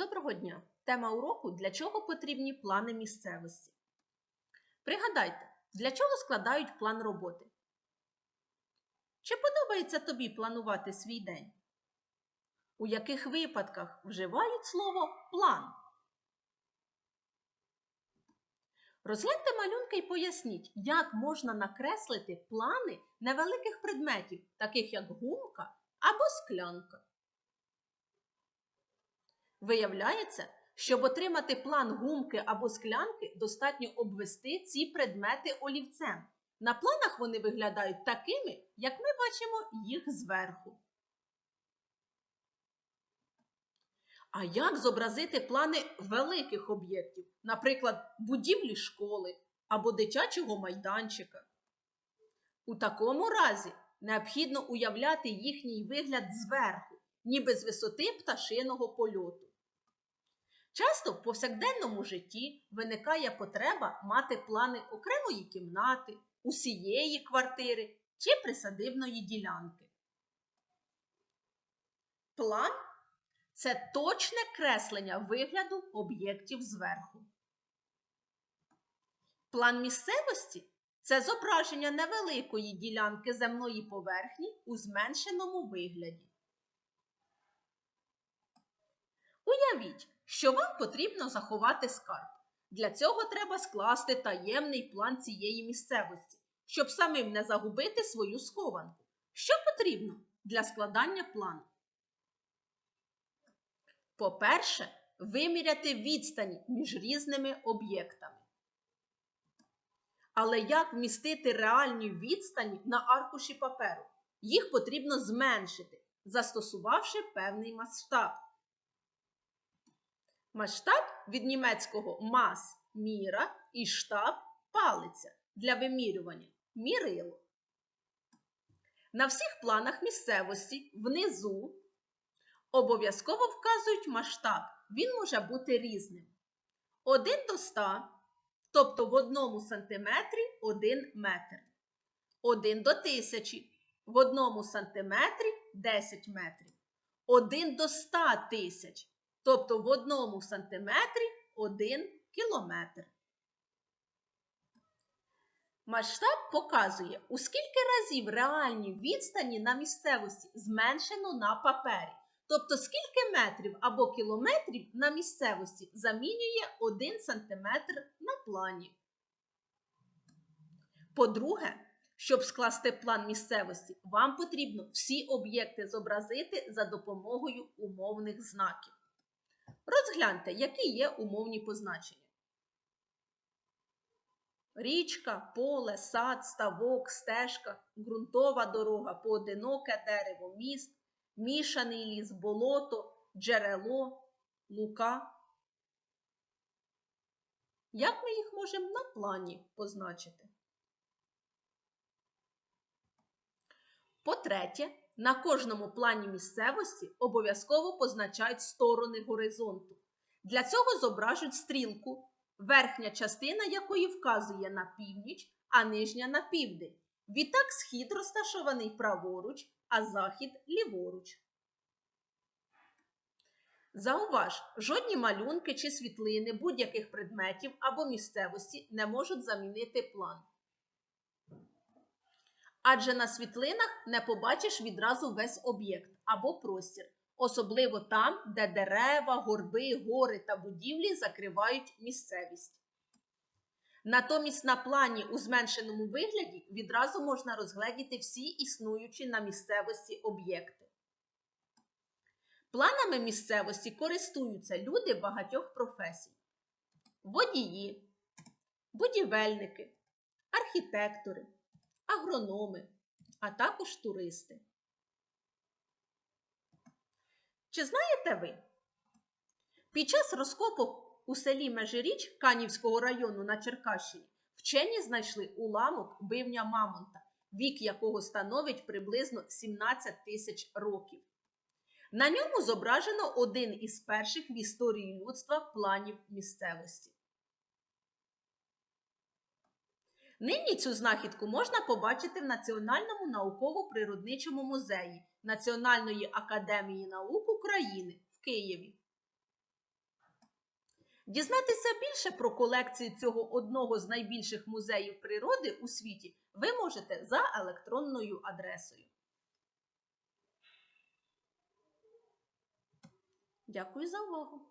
Доброго дня! Тема уроку Для чого потрібні плани місцевості. Пригадайте, для чого складають план роботи? Чи подобається тобі планувати свій день? У яких випадках вживають слово план? Розгляньте малюнки і поясніть, як можна накреслити плани невеликих предметів, таких як гумка або склянка. Виявляється, щоб отримати план гумки або склянки, достатньо обвести ці предмети олівцем. На планах вони виглядають такими, як ми бачимо їх зверху. А як зобразити плани великих об'єктів, наприклад, будівлі школи або дитячого майданчика? У такому разі необхідно уявляти їхній вигляд зверху, ніби з висоти пташиного польоту. Часто в повсякденному житті виникає потреба мати плани окремої кімнати, усієї квартири чи присадибної ділянки. План це точне креслення вигляду об'єктів зверху. План місцевості це зображення невеликої ділянки земної поверхні у зменшеному вигляді. Уявіть, що вам потрібно заховати скарб. Для цього треба скласти таємний план цієї місцевості, щоб самим не загубити свою схованку. Що потрібно для складання плану? По-перше, виміряти відстань між різними об'єктами. Але як вмістити реальні відстані на аркуші паперу? Їх потрібно зменшити, застосувавши певний масштаб. Масштаб від німецького мас міра і штаб палиця для вимірювання мірило. На всіх планах місцевості внизу обов'язково вказують масштаб. Він може бути різним. 1 до 100, тобто в одному сантиметрі 1 метр. 1 до 1000, в одному сантиметрі 10 метрів. 1 до 100 тисяч, тобто в одному сантиметрі 1 кілометр. Масштаб показує, у скільки разів реальні відстані на місцевості зменшено на папері. Тобто, скільки метрів або кілометрів на місцевості замінює 1 см на плані. По-друге, щоб скласти план місцевості, вам потрібно всі об'єкти зобразити за допомогою умовних знаків. Розгляньте, які є умовні позначення. Річка, поле, сад, ставок, стежка, ґрунтова дорога, поодиноке дерево, міст, мішаний ліс, болото, джерело, лука. Як ми їх можемо на плані позначити? По-третє, на кожному плані місцевості обов'язково позначають сторони горизонту. Для цього зображують стрілку, верхня частина якої вказує на північ, а нижня на південь. Відтак схід розташований праворуч, а захід ліворуч. Зауваж, жодні малюнки чи світлини будь-яких предметів або місцевості не можуть замінити план. Адже на світлинах не побачиш відразу весь об'єкт або простір, особливо там, де дерева, горби, гори та будівлі закривають місцевість. Натомість на плані у зменшеному вигляді відразу можна розгледіти всі існуючі на місцевості об'єкти. Планами місцевості користуються люди багатьох професій: водії, будівельники, архітектори, агрономи, а також туристи. Чи знаєте ви? Під час розкопок у селі Межиріч Канівського району на Черкащині вчені знайшли уламок бивня Мамонта, вік якого становить приблизно 17 тисяч років. На ньому зображено один із перших в історії людства планів місцевості. Нині цю знахідку можна побачити в Національному науково-природничому музеї Національної академії наук України в Києві. Дізнатися більше про колекцію цього одного з найбільших музеїв природи у світі ви можете за електронною адресою. Дякую за увагу!